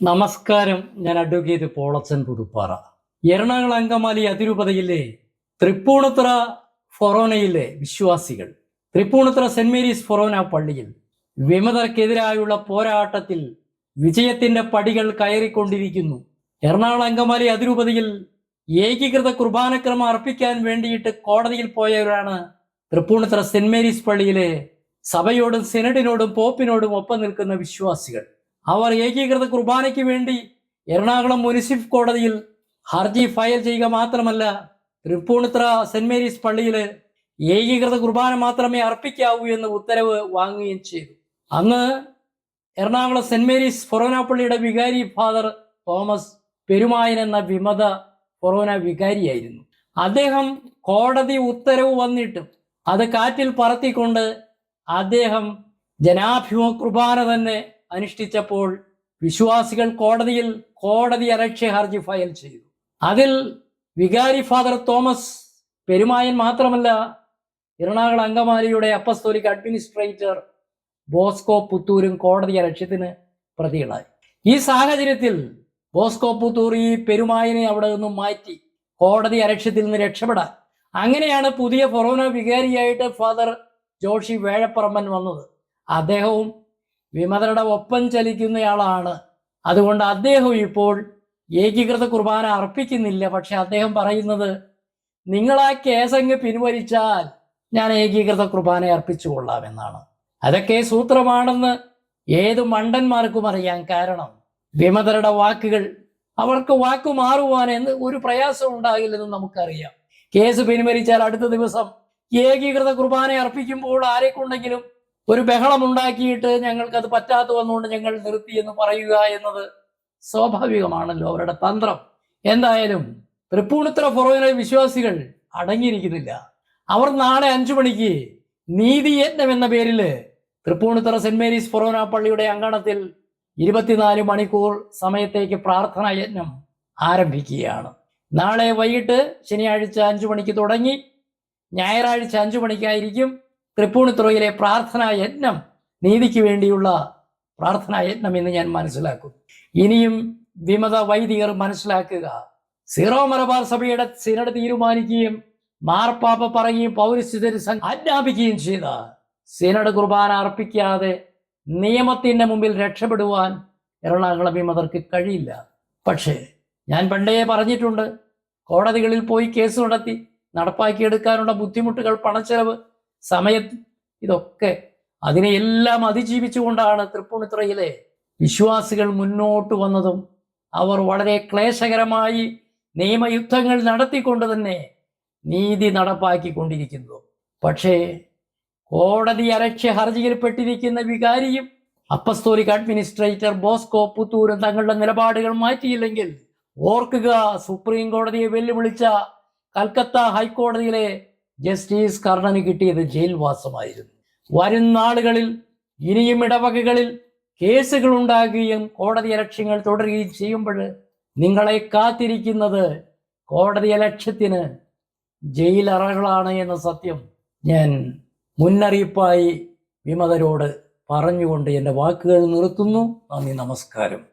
നമസ്കാരം. ഞാൻ അഡ്വക്കേറ്റ് പോളച്ചൻ പുതുപ്പാറ. എറണാകുളം അങ്കമാലി അതിരൂപതയിലെ തൃപ്പൂണിത്തറ ഫൊറോനയിലെ വിശ്വാസികൾ. തൃപ്പൂണിത്തറ സെന്റ് മേരീസ് ഫൊറോന പള്ളിയിൽ വിമതർക്കെതിരായുള്ള പോരാട്ടത്തിൽ വിജയത്തിന്റെ പടികൾ കയറിക്കൊണ്ടിരിക്കുന്നു. എറണാകുളം അങ്കമാലി അതിരൂപതയിൽ ഏകീകൃത കുർബാനക്രമം അർപ്പിക്കാൻ വേണ്ടിയിട്ട് കോടതിയിൽ പോയവരാണ് തൃപ്പൂണിത്തറ സെന്റ് മേരീസ് പള്ളിയിലെ സഭയോടും സെനഡിനോടും പോപ്പിനോടും ഒപ്പം നിൽക്കുന്ന വിശ്വാസികൾ. അവർ ഏകീകൃത കുർബാനയ്ക്ക് വേണ്ടി എറണാകുളം മുനിസിപ്പൽ കോടതിയിൽ ഹർജി ഫയൽ ചെയ്യുക മാത്രമല്ല തൃപ്പൂണിത്ര സെന്റ് മേരീസ് പള്ളിയിൽ ഏകീകൃത കുർബാന മാത്രമേ അർപ്പിക്കാവൂ എന്ന് ഉത്തരവ് വാങ്ങുകയും ചെയ്തു. അന്ന് എറണാകുളം സെന്റ് മേരീസ് ഫൊറോന പള്ളിയുടെ വികാരി ഫാദർ തോമസ് പെരുമായൻ എന്ന വിമത ഫൊറോന വികാരിയായിരുന്നു. അദ്ദേഹം കോടതി ഉത്തരവ് വന്നിട്ടും അത് കാറ്റിൽ പറത്തിക്കൊണ്ട് അദ്ദേഹം ജനാഭിമുഖ കുർബാന തന്നെ അനുഷ്ഠിച്ചപ്പോൾ വിശ്വാസികൾ കോടതിയിൽ കോടതി അലക്ഷ്യ ഹർജി ഫയൽ ചെയ്തു. അതിൽ വികാരി ഫാദർ തോമസ് പെരുമായൻ മാത്രമല്ല എറണാകുളം അങ്കമാലിയുടെ അപ്പസ്തോലിക് അഡ്മിനിസ്ട്രേറ്റർ ബോസ്കോ പുത്തൂരും കോടതി അലക്ഷ്യത്തിന് പ്രതികളായി. ഈ സാഹചര്യത്തിൽ ബോസ്കോ പുത്തൂർ ഈ പെരുമായനെ അവിടെ നിന്നും മാറ്റി കോടതി അലക്ഷ്യത്തിൽ നിന്ന് രക്ഷപ്പെടാൻ. അങ്ങനെയാണ് പുതിയ ഫൊറോന വികാരിയായിട്ട് ഫാദർ ജോഷി വേഴപ്പറമ്പൻ വന്നത്. അദ്ദേഹവും വിമതരുടെ ഒപ്പം ചലിക്കുന്നയാളാണ്. അതുകൊണ്ട് അദ്ദേഹം ഇപ്പോൾ ഏകീകൃത കുർബാന അർപ്പിക്കുന്നില്ല. പക്ഷെ അദ്ദേഹം പറയുന്നത് നിങ്ങളാ കേസങ്ങ് പിൻവലിച്ചാൽ ഞാൻ ഏകീകൃത കുർബാന അർപ്പിച്ചു കൊള്ളാം എന്നാണ് അതൊക്കെ സൂത്രമാണെന്ന് ഏത് മണ്ടന്മാർക്കും അറിയാം കാരണം വിമതരുടെ വാക്കുകൾ അവർക്ക് വാക്കു മാറുവാൻ എന്ന് ഒരു പ്രയാസം ഉണ്ടാകില്ലെന്ന് നമുക്കറിയാം. കേസ് പിൻവലിച്ചാൽ അടുത്ത ദിവസം ഏകീകൃത കുർബാന അർപ്പിക്കുമ്പോൾ ആരെക്കൊണ്ടെങ്കിലും ഒരു ബഹളം ഉണ്ടാക്കിയിട്ട് ഞങ്ങൾക്ക് അത് പറ്റാത്ത വന്നുകൊണ്ട് ഞങ്ങൾ നിർത്തി എന്ന് പറയുക എന്നത് സ്വാഭാവികമാണല്ലോ അവരുടെ തന്ത്രം. എന്തായാലും തൃപ്പൂണിത്തുറ ഫൊറോയിലെ വിശ്വാസികൾ അടങ്ങിയിരിക്കുന്നില്ല. അവർ നാളെ അഞ്ചു മണിക്ക് നീതിയജ്ഞം എന്ന പേരിൽ തൃപ്പൂണിത്തുറ സെന്റ് മേരീസ് ഫൊറോന പള്ളിയുടെ അങ്കണത്തിൽ ഇരുപത്തിനാല് മണിക്കൂർ സമയത്തേക്ക് പ്രാർത്ഥനാ യജ്ഞം ആരംഭിക്കുകയാണ്. നാളെ വൈകിട്ട് ശനിയാഴ്ച അഞ്ചു മണിക്ക് തുടങ്ങി ഞായറാഴ്ച അഞ്ചു മണിക്കായിരിക്കും തൃപ്പൂണിത്തുറയിലെ പ്രാർത്ഥനാ യജ്ഞം നീതിക്ക് വേണ്ടിയുള്ള പ്രാർത്ഥനാ യജ്ഞം എന്ന് ഞാൻ മനസ്സിലാക്കും. ഇനിയും വിമത വൈദികർ മനസ്സിലാക്കുക. സീറോ മലബാർ സഭയുടെ സിനഡ് തീരുമാനിക്കുകയും മാർപ്പാപ്പ പറയുകയും പൗരസ്ഥിതി ആജ്ഞാപിക്കുകയും ചെയ്ത സിനഡ് കുർബാന അർപ്പിക്കാതെ നിയമത്തിന്റെ മുമ്പിൽ രക്ഷപ്പെടുവാൻ എറണാകുളം വിമതർക്ക് കഴിയില്ല. പക്ഷേ ഞാൻ പണ്ടേ പറഞ്ഞിട്ടുണ്ട് കോടതികളിൽ പോയി കേസ് നടത്തി നടപ്പാക്കിയെടുക്കാനുള്ള ബുദ്ധിമുട്ടുകൾ പണച്ചെലവ് സമയം ഇതൊക്കെ അതിനെയെല്ലാം അതിജീവിച്ചുകൊണ്ടാണ് തൃപ്പൂണിത്തുറയിലെ വിശ്വാസികൾ മുന്നോട്ട് വന്നതും അവർ വളരെ ക്ലേശകരമായി നിയമയുദ്ധങ്ങൾ നടത്തിക്കൊണ്ട് തന്നെ നീതി നടപ്പാക്കിക്കൊണ്ടിരിക്കുന്നു. പക്ഷേ കോടതി അലക്ഷ്യ ഹർജിയിൽപ്പെട്ടിരിക്കുന്ന വികാരിയും അപ്പസ്തോലിക് അഡ്മിനിസ്ട്രേറ്റർ ബോസ്കോ പുത്തൂരും തങ്ങളുടെ നിലപാടുകൾ മാറ്റിയില്ലെങ്കിൽ ഓർക്കുക സുപ്രീം കോടതിയെ വെല്ലുവിളിച്ച കൽക്കത്ത ഹൈക്കോടതിയിലെ ജസ്റ്റിസ് കർണന് കിട്ടിയത് ജയിൽവാസമായിരുന്നു. വരും നാളുകളിൽ ഇനിയും ഇടവകകളിൽ കേസുകൾ ഉണ്ടാകുകയും കോടതി ലക്ഷ്യങ്ങൾ തുടരുകയും ചെയ്യുമ്പോൾ നിങ്ങളെ കാത്തിരിക്കുന്നത് കോടതി ലക്ഷ്യത്തിന് ജയിലറകളാണ് എന്ന സത്യം ഞാൻ മുന്നറിയിപ്പായി വിമതരോട് പറഞ്ഞുകൊണ്ട് എന്റെ വാക്കുകൾ നിർത്തുന്നു. നന്ദി നമസ്കാരം.